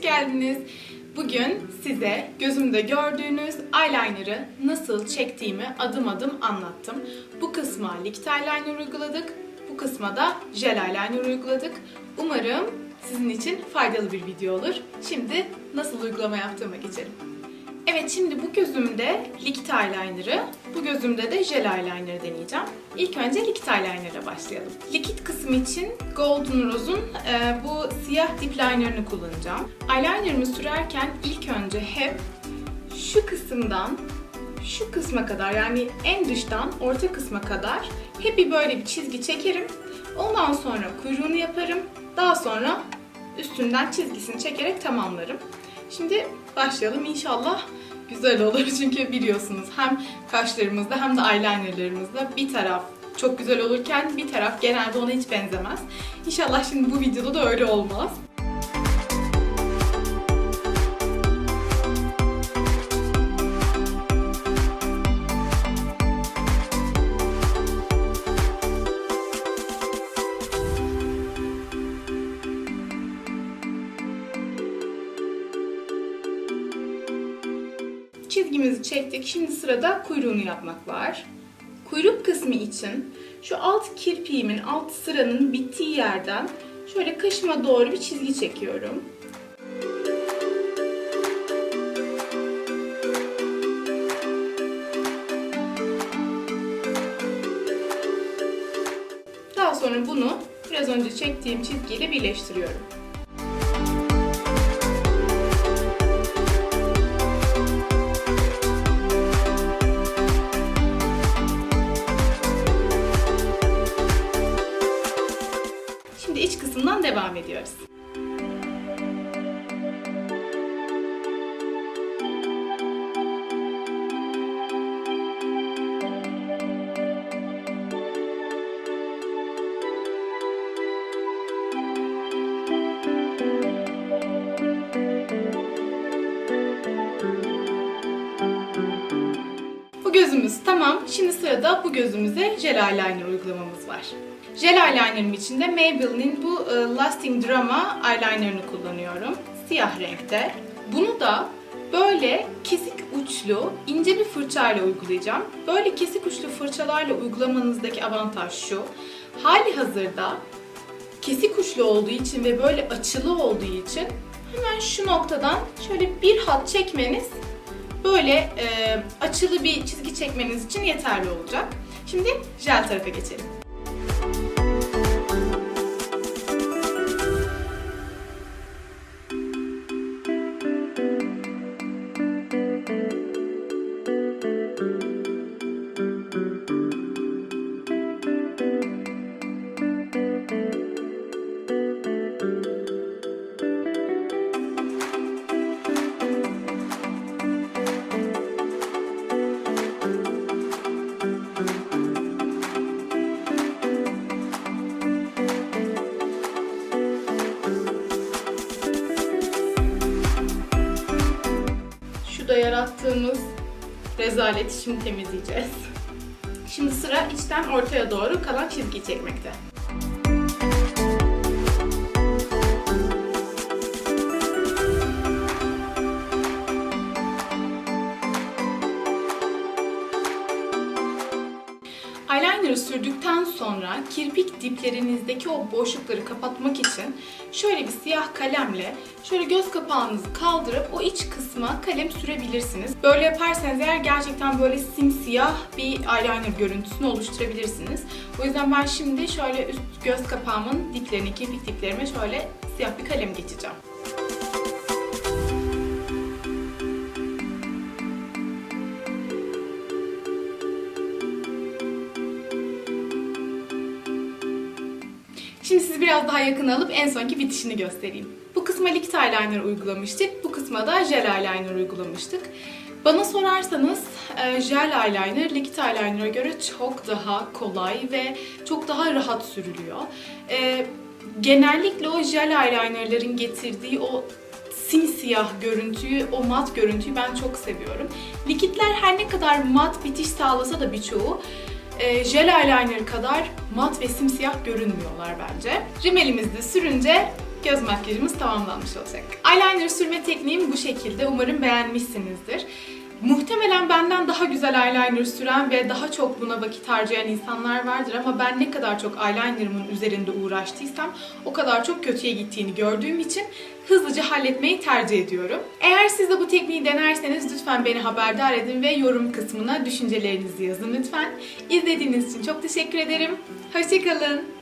hoş geldiniz. Bugün size gözümde gördüğünüz eyeliner'ı nasıl çektiğimi adım adım anlattım. Bu kısma liquid eyeliner uyguladık, bu kısma da jel eyeliner uyguladık. Umarım sizin için faydalı bir video olur. Şimdi nasıl uygulama yaptığıma geçelim. Evet şimdi bu gözümde liquid eyeliner'ı, bu gözümde de jel eyeliner'ı deneyeceğim. İlk önce liquid eyeliner'la başlayalım. Liquid kısmı için Golden Rose'un e, bu siyah dip liner'ını kullanacağım. Eyeliner'ımı sürerken ilk önce hep şu kısımdan şu kısma kadar yani en dıştan orta kısma kadar hep bir böyle bir çizgi çekerim. Ondan sonra kuyruğunu yaparım. Daha sonra üstünden çizgisini çekerek tamamlarım. Şimdi başlayalım. İnşallah güzel olur çünkü biliyorsunuz hem kaşlarımızda hem de eyelinerlarımızda bir taraf çok güzel olurken bir taraf genelde ona hiç benzemez. İnşallah şimdi bu videoda da öyle olmaz. Çizgimizi çektik. Şimdi sırada kuyruğunu yapmak var. Kuyruk kısmı için şu alt kirpiğimin alt sıranın bittiği yerden şöyle kaşıma doğru bir çizgi çekiyorum. Daha sonra bunu biraz önce çektiğim çizgiyle birleştiriyorum. Devam ediyoruz. Gözümüz tamam. Şimdi sırada bu gözümüze jel eyeliner uygulamamız var. Jel eyeliner'ım için de Maybelline'in bu e, Lasting Drama eyeliner'ını kullanıyorum. Siyah renkte. Bunu da böyle kesik uçlu, ince bir fırçayla uygulayacağım. Böyle kesik uçlu fırçalarla uygulamanızdaki avantaj şu. Hali hazırda kesik uçlu olduğu için ve böyle açılı olduğu için hemen şu noktadan şöyle bir hat çekmeniz böyle e, açılı bir çizgi çekmeniz için yeterli olacak. Şimdi jel tarafa geçelim. Yarattığımız rezaleti şimdi temizleyeceğiz. Şimdi sıra içten ortaya doğru kalan çizgi çekmekte. Eyeliner'ı sürdükten sonra kirpik diplerinizdeki o boşlukları kapatmak için şöyle bir siyah kalemle şöyle göz kapağınızı kaldırıp o iç kısma kalem sürebilirsiniz. Böyle yaparsanız eğer gerçekten böyle simsiyah bir eyeliner görüntüsünü oluşturabilirsiniz. O yüzden ben şimdi şöyle üst göz kapağımın diplerini, kirpik diplerime şöyle siyah bir kalem geçeceğim. Biraz daha yakın alıp en sonki bitişini göstereyim. Bu kısma liquid eyeliner uygulamıştık. Bu kısma da jel eyeliner uygulamıştık. Bana sorarsanız e, jel eyeliner liquid eyeliner'a göre çok daha kolay ve çok daha rahat sürülüyor. E, Genellikle o jel eyelinerların getirdiği o simsiyah görüntüyü, o mat görüntüyü ben çok seviyorum. Likitler her ne kadar mat bitiş sağlasa da birçoğu e, jel eyeliner kadar mat ve simsiyah görünmüyorlar bence. Rimelimizde sürünce göz makyajımız tamamlanmış olacak. Eyeliner sürme tekniğim bu şekilde. Umarım beğenmişsinizdir. Muhtemelen benden daha güzel eyeliner süren ve daha çok buna vakit harcayan insanlar vardır ama ben ne kadar çok eyelinerımın üzerinde uğraştıysam o kadar çok kötüye gittiğini gördüğüm için hızlıca halletmeyi tercih ediyorum. Eğer siz de bu tekniği denerseniz lütfen beni haberdar edin ve yorum kısmına düşüncelerinizi yazın lütfen. İzlediğiniz için çok teşekkür ederim. Hoşçakalın.